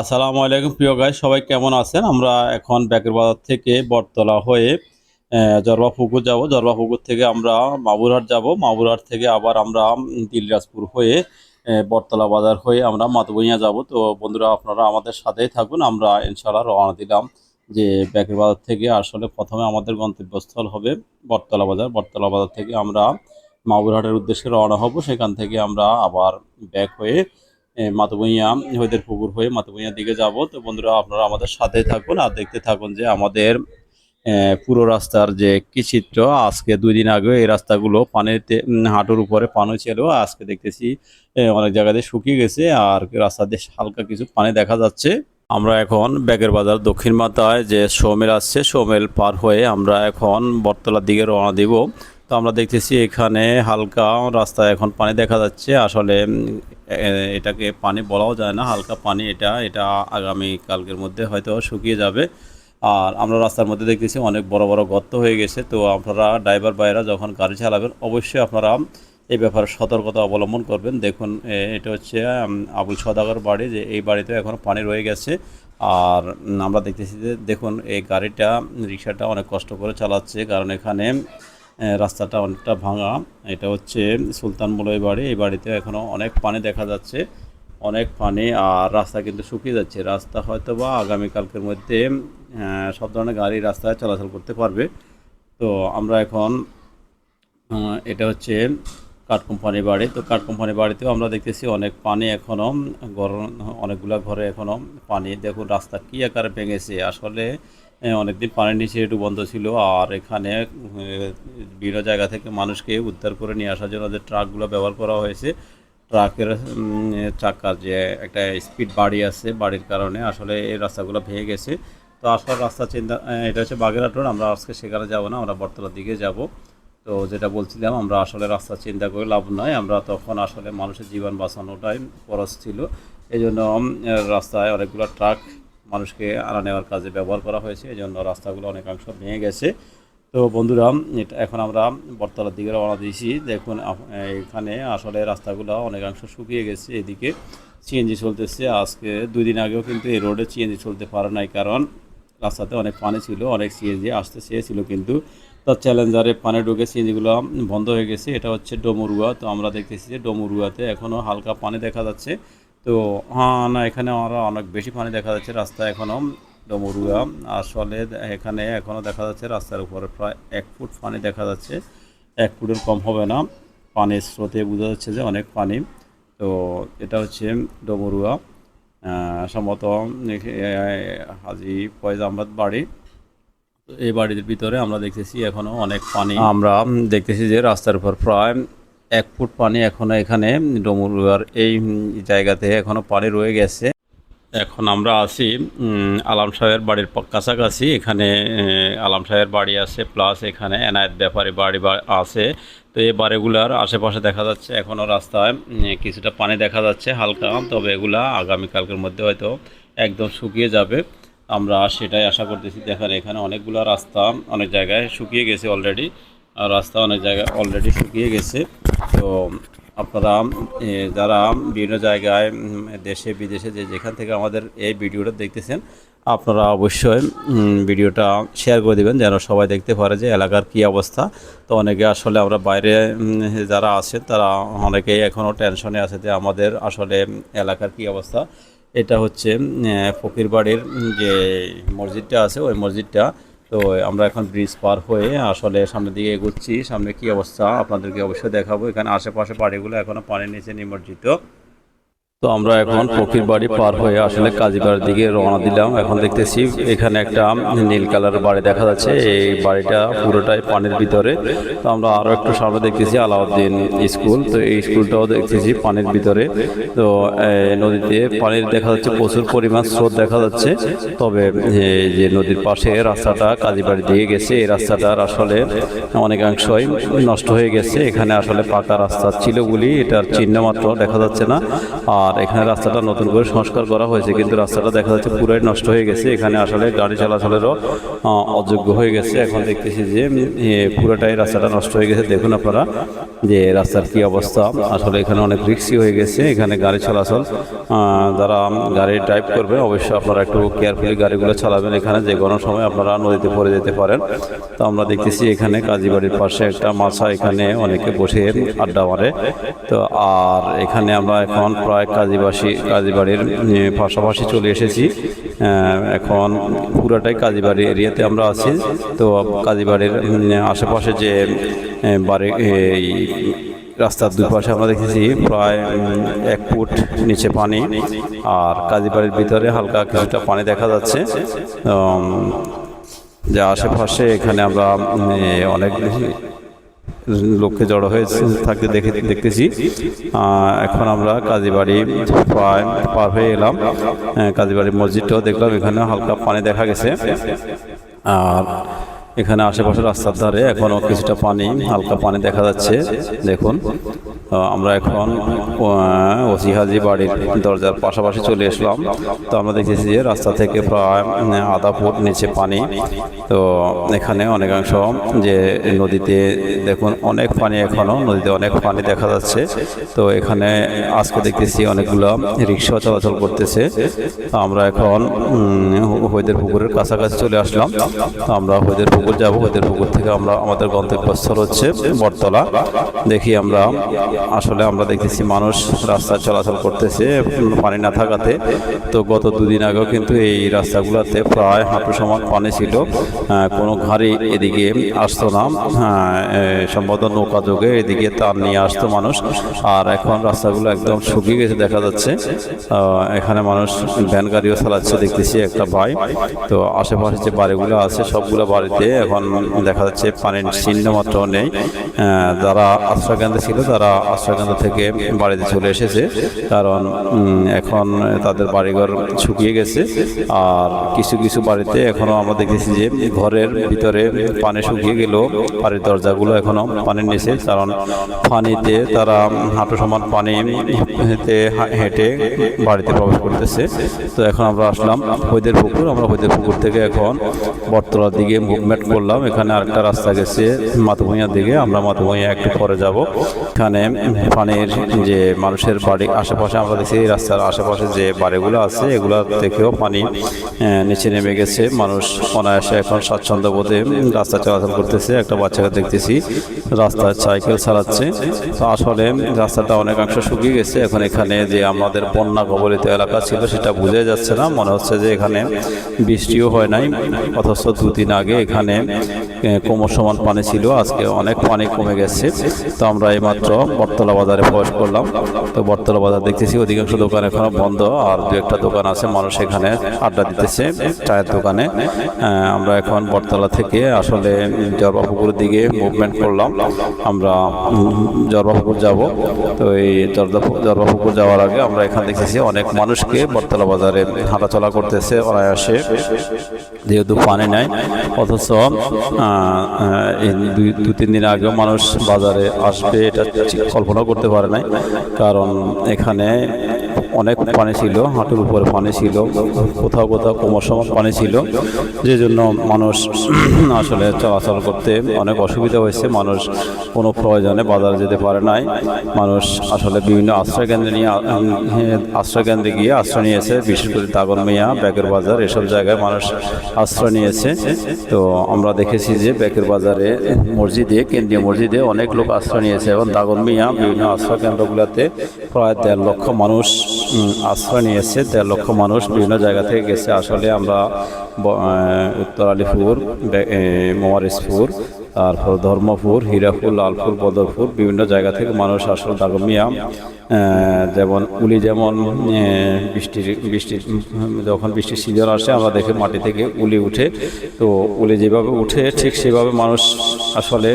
আসসালামু আলাইকুম, প্রিয় গাই সবাই কেমন আছেন? আমরা এখন ব্যাকের বাজার থেকে বটতলা হয়ে জরবা পুকুর যাব। জরবা পুকুর থেকে আমরা মাবুরহাট যাব। মাবুরহাট থেকে আবার আমরা দিলরাজপুর হয়ে বটতলা বাজার হয়ে আমরা মাতবইয়া যাব। তো বন্ধুরা, আপনারা আমাদের সাথেই থাকুন। আমরা ইনশাল্লাহ রওনা দিলাম যে ব্যাকের বাজার থেকে। আসলে প্রথমে আমাদের গন্তব্যস্থল হবে বটতলা বাজার। বটতলা বাজার থেকে আমরা মাগুরহাটের উদ্দেশ্যে রওনা হব। সেখান থেকে আমরা আবার ব্যাক হয়ে মাতবইয়া হইদের পুকুর হয়ে মাতবইয়ার দিকে যাব। তো বন্ধুরা, আপনারা আমাদের সাথে থাকুন আর দেখতে থাকুন যে আমাদের পুরো রাস্তার যে কি চিত্র। আজকে দুই দিন আগে এই রাস্তাগুলো পানিতে হাঁটুর উপরে পানি ছিল। আজকে দেখতেছি অনেক জায়গাতে শুকিয়ে গেছে আর রাস্তা দিয়ে হালকা কিছু পানি দেখা যাচ্ছে। আমরা এখন ব্যাগের বাজার দক্ষিণ মাথায় যে সোমেল আসছে, সোমেল পার হয়ে আমরা এখন বটতলার দিকে রওনা দিব। তো আমরা দেখতেছি এখানে হালকা রাস্তায় এখন পানি দেখা যাচ্ছে। আসলে এটাকে পানি বলাও যায় না, হালকা পানি এটা এটা আগামী কালকের মধ্যে হয়তো শুকিয়ে যাবে। আর আমরা রাস্তার মধ্যে দেখতেছি অনেক বড় বড় গর্ত হয়ে গেছে, তো আপনারা ড্রাইভার বাইরা যখন গাড়ি চালাবেন, অবশ্যই আপনারা এই ব্যাপারে সতর্কতা অবলম্বন করবেন। দেখুন এটা হচ্ছে আবুল সদাগর বাড়ি, যে এই বাড়িতে এখন পানি রয়ে গেছে। আর আমরা দেখতেছি যে, দেখুন, এই গাড়িটা, রিক্সাটা অনেক কষ্ট করে চালাচ্ছে, কারণ এখানে রাস্তাটা অনেকটা ভাঙা। এটা হচ্ছে সুলতান মোলয় বাড়ি। এই বাড়িতে এখনও অনেক পানি দেখা যাচ্ছে, অনেক পানি, আর রাস্তা কিন্তু শুকিয়ে যাচ্ছে। রাস্তা হয়তো বা আগামীকালকের মধ্যে সব ধরনের গাড়ি রাস্তায় চলাচল করতে পারবে। তো আমরা এখন এটা হচ্ছে কাঠ কোম্পানির বাড়ি। তো কাঠ কোম্পানির বাড়িতেও আমরা দেখতেছি অনেক পানি এখনও ঘর, অনেকগুলা ঘরে এখনও পানি। দেখুন রাস্তা কী আকারে ভেঙেছে। আসলে অনেকদিন পানির নিচে একটু বন্ধ ছিল আর এখানে বিভিন্ন জায়গা থেকে মানুষকে উদ্ধার করে নিয়ে আসার জন্য যে ট্রাকগুলো ব্যবহার করা হয়েছে, ট্রাকের চাকার যে একটা স্পিড বাড়ি আছে, বাড়ির কারণে আসলে এই রাস্তাগুলো ভেঙে গেছে। তো আসলে রাস্তা চিন্তা এটা হচ্ছে বাগেরহাট রোড, আমরা আজকে সেখানে যাব না, আমরা বর্তলার দিকে যাব। তো যেটা বলছিলাম, আমরা আসলে রাস্তা চিন্তা করে লাভ নয়, আমরা তখন আসলে মানুষের জীবন বাঁচানোটাই খরচ ছিল। এই জন্য রাস্তায় অনেকগুলো ট্রাক মানুষকে আনা নেওয়ার কাজে ব্যবহার করা হয়েছে এই জন্য রাস্তাগুলো অনেকাংশ ভেঙে গেছে। তো বন্ধুরা, এটা এখন আমরা বটতলার দিকে রওনা দিয়েছি। দেখুন এখানে আসলে রাস্তাগুলো অনেকাংশ শুকিয়ে গেছে, এদিকে সিএনজি চলতেছে। আজকে দুই দিন আগেও কিন্তু এই রোডে সিএনজি চলতে পারে নাই, কারণ রাস্তাতে অনেক পানি ছিল, অনেক সিএনজি আসতে চেয়েছিল কিন্তু তার চ্যালেঞ্জারে পানি ঢুকে সিএনজিগুলো বন্ধ হয়ে গেছে। এটা হচ্ছে ডমুরুয়া। তো আমরা দেখতেছি যে ডমুরুয়াতে এখনও হালকা পানি দেখা যাচ্ছে। তো হ্যাঁ না, এখানে আমরা অনেক বেশি পানি দেখা যাচ্ছে রাস্তা এখনও ডমরুয়া। আসলে এখানে এখনও দেখা যাচ্ছে রাস্তার উপরে প্রায় এক ফুট পানি দেখা যাচ্ছে। এক ফুটের কম হবে না। পানির স্রোতে বোঝা যাচ্ছে যে অনেক পানি। তো, এটা হচ্ছে ডমরুয়া। সম্ভবত হাজি ফয়েজ আহমদ বাড়ি। এই বাড়ির ভিতরে আমরা দেখতেছি এখনও অনেক পানি। আমরা দেখতেছি যে রাস্তার উপর প্রায় এক ফুট পানি এখনও এখানে ডমরুয়ার এই জায়গাতে এখনও পানি রয়ে গেছে। এখন আমরা আছি আলাম সাহেবের বাড়ির কাছাকাছি। এখানে আলাম সাহেবের বাড়ি আছে প্লাস এখানে এনায়েত ব্যাপারী বাড়ি আছে। তো এই বাড়িগুলার আশেপাশে দেখা যাচ্ছে এখনও রাস্তায় কিছুটা পানি দেখা যাচ্ছে হালকা। তবে এগুলা আগামীকালকের মধ্যে হয়তো একদম শুকিয়ে যাবে। আমরা সেটাই আশা করতেছি। দেখেন, এখানে অনেকগুলো রাস্তা অনেক জায়গায় শুকিয়ে গেছে অলরেডি আর রাস্তা অনেক জায়গায় অলরেডি শুকিয়ে গেছে। তো আপনারা যারা বিভিন্ন জায়গায় দেশে বিদেশে যে যেখান থেকে আমাদের এই ভিডিওটা দেখতেছেন আপনারা অবশ্যই ভিডিওটা শেয়ার করে দেবেন যেন সবাই দেখতে পারে যে এলাকার কী অবস্থা। তো অনেকে আসলে আমরা বাইরে যারা আছেন তারা অনেকেই এখনও টেনশনে আছে যে আমাদের আসলে এলাকার কী অবস্থা। এটা হচ্ছে উম, ফকির বাড়ির যে মসজিদটা আছে ওই মসজিদটা তো আমরা এখন ব্রিজ পার হয়ে আসলে সামনের দিকে এগোচ্ছি। সামনে কি অবস্থা? আপনাদেরকে অবশ্যই দেখাবো। এখানে আশেপাশে বাড়িগুলো এখনও পানির নিচে নিমজ্জিত। তো আমরা এখন ফকির বাড়ি পার হয়ে আসলে কাজীবাড়ির দিকে রওনা দিলাম। এখন দেখতেছি এখানে একটা নীল কালারের বাড়ি দেখা যাচ্ছে। এই বাড়িটা পুরোটাই পানির ভিতরে। তো আমরা আরও একটু সামনে দেখতেছি আলাউদ্দিন স্কুল। তো এই স্কুলটাও দেখতেছি পানির ভিতরে। তো নদীতে পানির দেখা যাচ্ছে, প্রচুর পরিমাণ স্রোত দেখা যাচ্ছে। তবে যে নদীর পাশে রাস্তাটা কাজীবাড়ি দিয়ে গেছে, এই রাস্তাটার আসলে অনেকাংশই নষ্ট হয়ে গেছে। এখানে আসলে পাকা রাস্তা ছিল বলি এটার চিহ্ন মাত্র দেখা যাচ্ছে না। আর আর এখানে রাস্তাটা নতুন করে সংস্কার করা হয়েছে, কিন্তু রাস্তাটা দেখা যাচ্ছে পুরাই নষ্ট হয়ে গেছে। এখানে আসলে গাড়ি চলাচলেরও অযোগ্য হয়ে গেছে। এখন দেখতেছি যে পুরোটাই রাস্তাটা নষ্ট হয়ে গেছে। দেখুন আপনারা যে রাস্তার কি অবস্থা। আসলে এখানে অনেক রিক্সি হয়ে গেছে। এখানে গাড়ি চলাচল যারা গাড়ি ড্রাইভ করবে, অবশ্যই আপনারা একটু কেয়ারফুলি গাড়িগুলো চালাবেন। এখানে যে কোনো সময় আপনারা নদীতে পড়ে যেতে পারেন। তো আমরা দেখতেছি এখানে কাজীবাড়ির পাশে একটা মাছা এখানে অনেকে বসে আড্ডা মারে। তো, আর এখানে আমরা এখন প্রায় কাজীবাসী, কাজীবাড়ির পাশাপাশি চলে এসেছি। এখন পুরাটাই কাজীবাড়ি এরিয়াতে আমরা আছি। তো কাজীবাড়ির আশেপাশে যে বাড়ি এই রাস্তার দুই পাশে আমরা দেখেছি প্রায় এক ফুট নিচে পানি। আর কাজীবাড়ির ভিতরে হালকা কিছুটা পানি দেখা যাচ্ছে। যে আশেপাশে এখানে আমরা অনেক লোককে জড়ো হয়ে থাকতে দেখে দেখতেছি। এখন আমরা কাজীবাড়ি পার হয়ে এলাম। কাজীবাড়ি মসজিদটাও দেখলাম, এখানে হালকা পানি দেখা গেছে। আর এখানে আশেপাশে রাস্তার ধারে এখনও কিছুটা পানি, হালকা পানি দেখা যাচ্ছে, দেখুন। আমরা এখন ওসিহাজি বাড়ির দরজার পাশাপাশি চলে আসলাম তো আমরা দেখতেছি যে রাস্তা থেকে প্রায় আধা ফুট নিচে পানি। তো এখানে অনেকাংশ যে নদীতে, দেখুন, অনেক পানি এখনও নদীতে অনেক পানি দেখা যাচ্ছে। তো এখানে আজকে দেখতেছি অনেকগুলো রিক্সা চলাচল করতেছে। আমরা এখন হৈদের পুকুরের কাছাকাছি চলে আসলাম। আমরা হৈদের পুকুর যাব। হৈদের পুকুর থেকে আমরা আমাদের গন্তব্যস্থল হচ্ছে বটতলা। দেখি আমরা আসলে আমরা দেখতেছি মানুষ রাস্তা চলাচল করতেছে পানি না থাকাতে। তো গত দুদিন আগেও কিন্তু এই রাস্তাগুলোতে প্রায় হাঁটু সমান পানি ছিল। কোনো গাড়ি এদিকে আসতো না। হ্যাঁ, সম্ভবত নৌকা যোগে এদিকে তার নিয়ে আসতো মানুষ। আর এখন রাস্তাগুলো একদম শুকিয়ে গেছে দেখা যাচ্ছে। এখানে মানুষ ভ্যান গাড়িও চালাচ্ছে দেখতেছি একটা ভাই। তো আশেপাশে যে বাড়িগুলো আছে সবগুলো বাড়িতে এখন দেখা যাচ্ছে পানির চিহ্ন মাত্র নেই যারা আশ্রয়কেন্দ্রে ছিল তারা আশ্রয়কেন্দ্র থেকে বাড়িতে চলে এসেছে। কারণ এখন তাদের বাড়িঘর শুকিয়ে গেছে। আর কিছু কিছু বাড়িতে এখনও আমরা দেখেছি যে ঘরের ভিতরে পানি শুকিয়ে গেলেও বাড়ির দরজাগুলো এখনও পানির নিচে। কারণ পানিতে তারা হাঁটু সমান পানিতে হেঁটে বাড়িতে প্রবেশ করতেছে। তো এখন আমরা আসলাম হইদের পুকুর। আমরা হইদের পুকুর থেকে এখন বটতলার দিকে মুভমেন্ট করলাম। এখানে আরেকটা রাস্তা গেছে মাতুভূঁইয়ার দিকে। আমরা মাতুভূঁইয়া একটু পরে যাব। এখানে পানির যে মানুষের বাড়ি আশেপাশে আমরা দেখছি রাস্তার আশেপাশে যে বাড়িগুলো আছে, এগুলো থেকেও পানি নিচে নেমে গেছে। মানুষ অনায়াসে এখন স্বাচ্ছন্দ্য বোধে রাস্তা চলাচল করতেছে। একটা বাচ্চাকে দেখতেছি রাস্তায় সাইকেল চালাচ্ছে। তো আসলে রাস্তাটা অনেকাংশ শুকিয়ে গেছে। এখন এখানে যে আমাদের বন্যা কবলিত এলাকা ছিল, সেটা বোঝা যাচ্ছে না। মনে হচ্ছে যে এখানে বৃষ্টিও হয় নাই, অথচ দুদিন আগে এখানে কোমর সমান পানি ছিল। আজকে অনেক পানি কমে গেছে। তো আমরা এইমাত্র বটতলা বাজারে প্রবেশ করলাম। তো বটতলা বাজার দেখতেছি, অধিকাংশ দোকান এখনও বন্ধ। আর দু একটা দোকান আছে, মানুষ এখানে আড্ডা দিতেছে, চায়ের দোকানে। আমরা এখন বটতলা থেকে আসলে জরবাপুকুরের দিকে মুভমেন্ট করলাম। আমরা জরবাপুকুর যাব। তো এই জরবাপুকুর যাওয়ার আগে আমরা এখানে দেখতেছি, অনেক মানুষকে বটতলা বাজারে হাঁটাচলা করতেছে অনায়াসে। যেহেতু পানি নাই, অথচ দু তিন দিন আগেও মানুষ বাজারে আসবে, এটা কল্পনা করতে পারে নাই। কারণ এখানে অনেক পানি ছিল, হাঁটুর উপরে পানি ছিল, কোথাও কোথাও কোমর পানি ছিল, যে জন্য মানুষ আসলে চলাচল করতে অনেক অসুবিধা হয়েছে। মানুষ কোনো প্রয়োজনে বাজারে যেতে পারে নাই। মানুষ আসলে বিভিন্ন আশ্রয়কেন্দ্রে নিয়ে আশ্রয়কেন্দ্রে গিয়ে আশ্রয় নিয়েছে। বিশেষ করে দাগন মিয়া ব্যাগের বাজার এসব জায়গায় মানুষ আশ্রয় নিয়েছে। তো আমরা দেখেছি যে ব্যাগের বাজারে মসজিদে, কেন্দ্রীয় মসজিদে অনেক লোক আশ্রয় নিয়েছে। এবং দাগন মিয়া বিভিন্ন আশ্রয় কেন্দ্রগুলোতে প্রায় দেড় লক্ষ মানুষ আশ্রয় নিয়েছে, দেড় লক্ষ মানুষ বিভিন্ন জায়গা থেকে গেছে। আসলে আমরা উত্তর আলিপুর মোয়ারিসপুর তারপর ধর্মপুর হীরাপুর লালপুর, বদরপুর, বিভিন্ন জায়গা থেকে মানুষ আসলে, দাগমিয়া যেমন উলি যেমন বৃষ্টির বৃষ্টির, যখন বৃষ্টির সিজন আসে, আমরা দেখি মাটি থেকে উলি উঠে। তো উলি যেভাবে উঠে, ঠিক সেভাবে মানুষ আসলে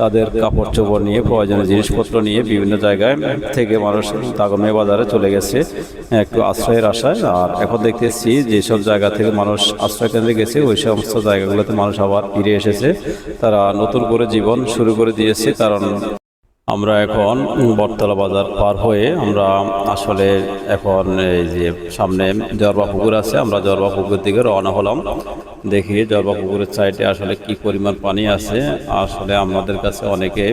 তাদের কাপড় চোপড় নিয়ে, প্রয়োজনীয় জিনিসপত্র নিয়ে বিভিন্ন জায়গায় থেকে মানুষ দাগমিয়া বাজারে চলে গেছে, একটু আশ্রয়ের আশায়। আর এখন দেখতেছি যেসব জায়গা থেকে মানুষ আশ্রয় কেন্দ্রে গেছে, ওই সমস্ত জায়গাগুলোতে মানুষ আবার ফিরে এসেছে। তারা নতুন করে জীবন শুরু করে দিয়েছে, কারণ আমরা এখন বটতলা বাজার পার হয়ে আমরা আসলে এখন এই যে সামনে জরবা পুকুর আছে, আমরা জরবা পুকুর দিকে রওনা হলাম। দেখি জরবা পুকুরের সাইডে আসলে কি পরিমাণ পানি আছে। আসলে আমাদের কাছে অনেকে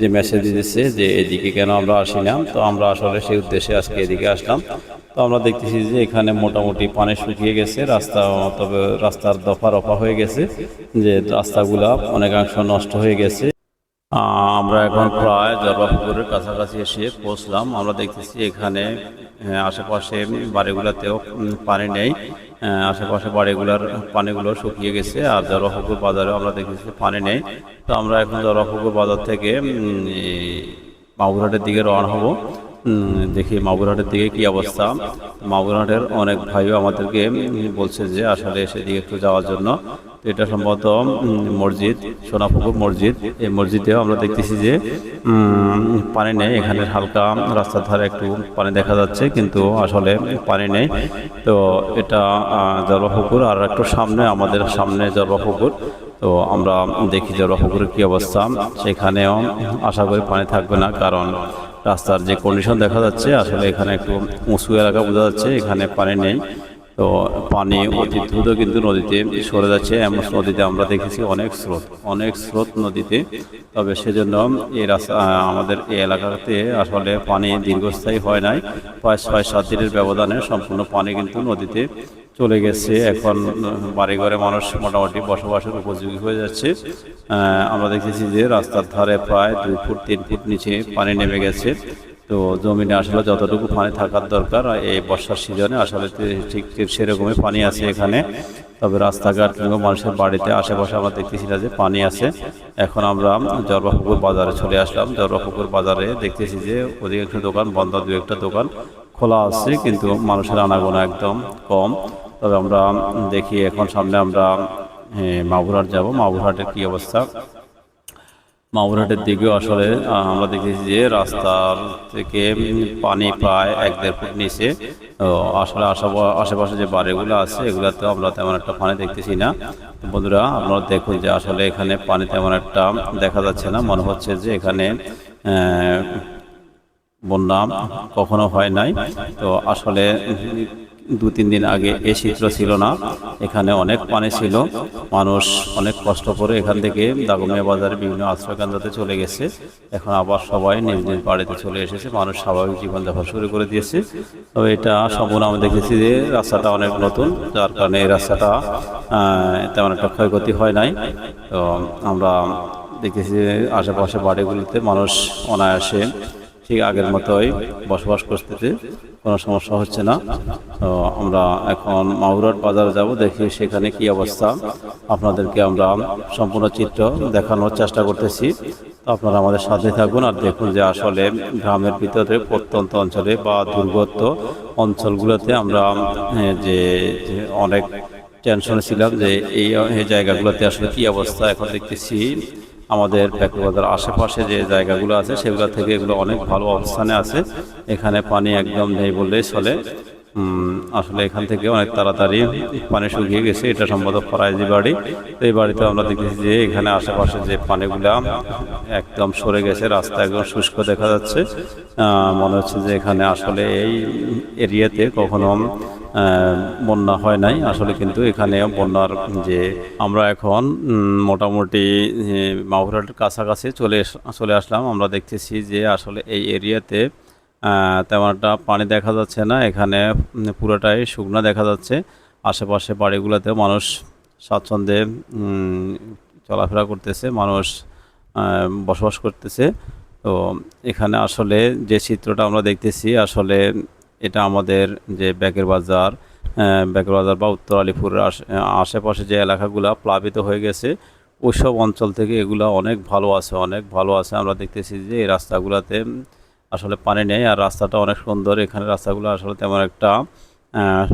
যে মেসেজ দিয়েছে যে এদিকে কেন আমরা আসি না, তো আমরা আসলে সেই উদ্দেশ্যে আজকে এদিকে আসলাম। তো আমরা দেখতেছি যে এখানে মোটামুটি পানি শুকিয়ে গেছে, রাস্তা তবে রাস্তার দফা রফা হয়ে গেছে, যে রাস্তাগুলা অনেকাংশ নষ্ট হয়ে গেছে। আমরা এখন প্রায় পুকুরের কাছাকাছি এসে পৌঁছলাম। আমরা দেখতেছি এখানে আশেপাশে বাড়িগুলোতেও পানি নেই। আশেপাশে বাড়িগুলোর পানিগুলো শুকিয়ে গেছে। আর পুকুর বাজারে আমরা দেখতেছি পানি নেই। তো আমরা এখন পুকুর বাজার থেকে মাগুরহাটের দিকে রওনা হব। দেখি মাগুরহাটের দিকে কি অবস্থা। মাগুরহাটের অনেক ভাইও আমাদেরকে বলছে যে আসলে সেদিকে একটু যাওয়ার জন্য। এটা সম্ভবত মসজিদ, সোনাপুকুর মসজিদ। এই মসজিদেও আমরা দেখতেছি যে পানি নেই। এখানে হালকা রাস্তার ধারে একটু পানি দেখা যাচ্ছে, কিন্তু আসলে পানি নেই। তো এটা জলপুকুর আর একটু সামনে, আমাদের সামনে জলপুকুর। তো আমরা দেখি জলপুকুরের কী অবস্থা। সেখানেও আশা করি পানি থাকবে না, কারণ রাস্তার যে কন্ডিশন দেখা যাচ্ছে, আসলে এখানে একটু উঁচু এলাকা বোঝা যাচ্ছে, এখানে পানি নেই। তো পানি অতি দ্রুত কিন্তু নদীতে সরে যাচ্ছে। এমন নদীতে আমরা দেখেছি অনেক স্রোত অনেক স্রোত নদীতে। তবে সেজন্য এই রাস্তা, আমাদের এই এলাকাতে আসলে পানি দীর্ঘস্থায়ী হয় নাই। প্রায় ছয়, সাত দিনের ব্যবধানে সম্পূর্ণ পানি কিন্তু নদীতে চলে গেছে। এখন বাড়িঘরে মানুষ মোটামুটি বসবাসের উপযোগী হয়ে যাচ্ছে। আমরা দেখেছি যে রাস্তার ধারে প্রায় দুই ফুট, তিন ফুট নিচে পানি নেমে গেছে। তো জমিনে আসলে যতটুকু পানি থাকার দরকার, এই বর্ষার সিজনে আসলে ঠিক ঠিক সেরকমই পানি আছে এখানে। তবে রাস্তাঘাট কিংবা মানুষের বাড়িতে আশেপাশে আমরা দেখতেছি না যে পানি আছে। এখন আমরা জলবাপুকুর বাজারে চলে আসলাম। জলবাপুকুর বাজারে দেখতেছি যে অধিকাংশ দোকান বন্ধ, দু একটা দোকান খোলা আছে, কিন্তু মানুষের আনাগোনা একদম কম। তবে আমরা দেখি এখন সামনে আমরা মাগুরহাট যাব। মাগুরহাটের কি অবস্থা? মাগুরহাটের দিকেও আসলে আমরা দেখেছি যে রাস্তার থেকে পানি প্রায় এক দেড় ফুট নিচে আসলে আশা- আশেপাশে যে বাড়িগুলো আছে এগুলোতে আমরা তেমন একটা পানি দেখতেছি না। বন্ধুরা, আপনারা দেখুন যে আসলে এখানে পানি তেমন একটা দেখা যাচ্ছে না। মনে হচ্ছে যে এখানে বন্যা কখনো হয় নাই। তো আসলে দু তিন দিন আগে এই চিত্র ছিল না। এখানে অনেক পানি ছিল। মানুষ অনেক কষ্ট করে এখান থেকে দাগমিয়া বাজারে বিভিন্ন আশ্রয়কেন্দ্রতে চলে গেছে। এখন আবার সবাই নিজ নিজ বাড়িতে চলে এসেছে। মানুষ স্বাভাবিক জীবনযাপন শুরু করে দিয়েছে। তবে এটা সম্পূর্ণ আমি দেখেছি যে রাস্তাটা অনেক নতুন। যার কারণে এই রাস্তাটা তেমন একটা ক্ষয়ক্ষতি হয় নাই। তো আমরা দেখেছি যে আশেপাশে বাড়িগুলিতে মানুষ অনায়াসে ঠিক আগের মতোই বসবাস করতেছে, কোনো সমস্যা হচ্ছে না। তো আমরা এখন মাহুরাট বাজারে যাব, দেখি সেখানে কি অবস্থা। আপনাদেরকে আমরা সম্পূর্ণ চিত্র দেখানোর চেষ্টা করতেছি। তো আপনারা আমাদের সাথে থাকুন আর দেখুন যে আসলে গ্রামের ভিতরে প্রত্যন্ত অঞ্চলে বা দুর্গত অঞ্চলগুলোতে আমরা যে অনেক টেনশনে ছিলাম যে এই জায়গাগুলোতে আসলে কি অবস্থা, এখন দেখতেছি আমাদের ব্যাকবাজার আশেপাশে যে জায়গাগুলো আছে, সেগুলো থেকে এগুলো অনেক ভালো অবস্থানে আছে। এখানে পানি একদম নেই বললেই চলে। আসলে এখান থেকে অনেক তাড়াতাড়ি পানি শুকিয়ে গেছে, এটা সম্ভবত ফরাইজি বাড়ি। এই বাড়িতে আমরা দেখেছি যে এখানে আশেপাশে যে পানিগুলা একদম সরে গেছে, রাস্তা একদম শুষ্ক দেখা যাচ্ছে। মনে হচ্ছে যে এখানে আসলে এই এরিয়াতে কখনো বন্যা হয় নাই। আসলে কিন্তু এখানে বন্যার যে আমরা এখন মোটামুটি মাহুরাটের কাছাকাছি চলে চলে আসলাম। আমরা দেখতেছি যে আসলে এই এরিয়াতে তেমন একটা পানি দেখা যাচ্ছে না। এখানে পুরোটাই শুকনো দেখা যাচ্ছে। আশেপাশে বাড়িগুলোতে মানুষ স্বাচ্ছন্দ্যে চলাফেরা করতেছে, মানুষ বসবাস করতেছে। তো এখানে আসলে যে চিত্রটা আমরা দেখতেছি, আসলে এটা আমাদের যে ব্যাকের বাজার আহ, ব্যাকের বাজার বা উত্তর আলিপুরের আশে- আশেপাশে যে এলাকাগুলো প্লাবিত হয়ে গেছে ওইসব অঞ্চল থেকে এগুলা অনেক ভালো আছে অনেক ভালো আছে। আমরা দেখতেছি যে এই রাস্তাগুলোতে আসলে পানি নেই আর রাস্তাটা অনেক সুন্দর। এখানে রাস্তাগুলো আসলে তেমন একটা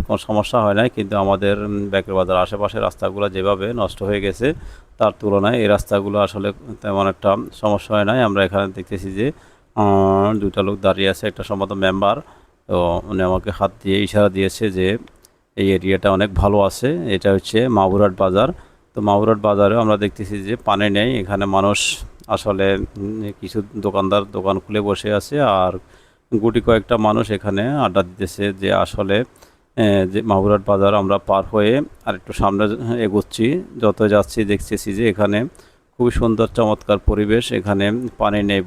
কোনো সমস্যা হয় না কিন্তু আমাদের ব্যাকের বাজার আশেপাশে রাস্তাগুলো যেভাবে নষ্ট হয়ে গেছে তার তুলনায় এই রাস্তাগুলো আসলে তেমন একটা সমস্যা হয় নাই। আমরা এখানে দেখতেছি যে দুটা লোক দাঁড়িয়ে আছে একটা সম্ভবত মেম্বার তো উনি আমাকে হাত দিয়ে ইশারা দিয়েছে যে এই এরিয়াটা অনেক ভালো আছে। এটা হচ্ছে মাগুরাট বাজার। তো মাগুরাট বাজারেও আমরা দেখতেছি যে পানি নেই। এখানে মানুষ আসলে কিছু দোকানদার দোকান খুলে বসে আছে আর গুটি কয়েকটা মানুষ এখানে আড্ডা দিতেছে যে আসলে যে মাগুরাট বাজার আমরা পার হয়ে আর একটু সামনে এগোচ্ছি। যত যাচ্ছি, দেখতেছি যে এখানে খুবই সুন্দর চমৎকার পরিবেশ। এখানে পানি নেই।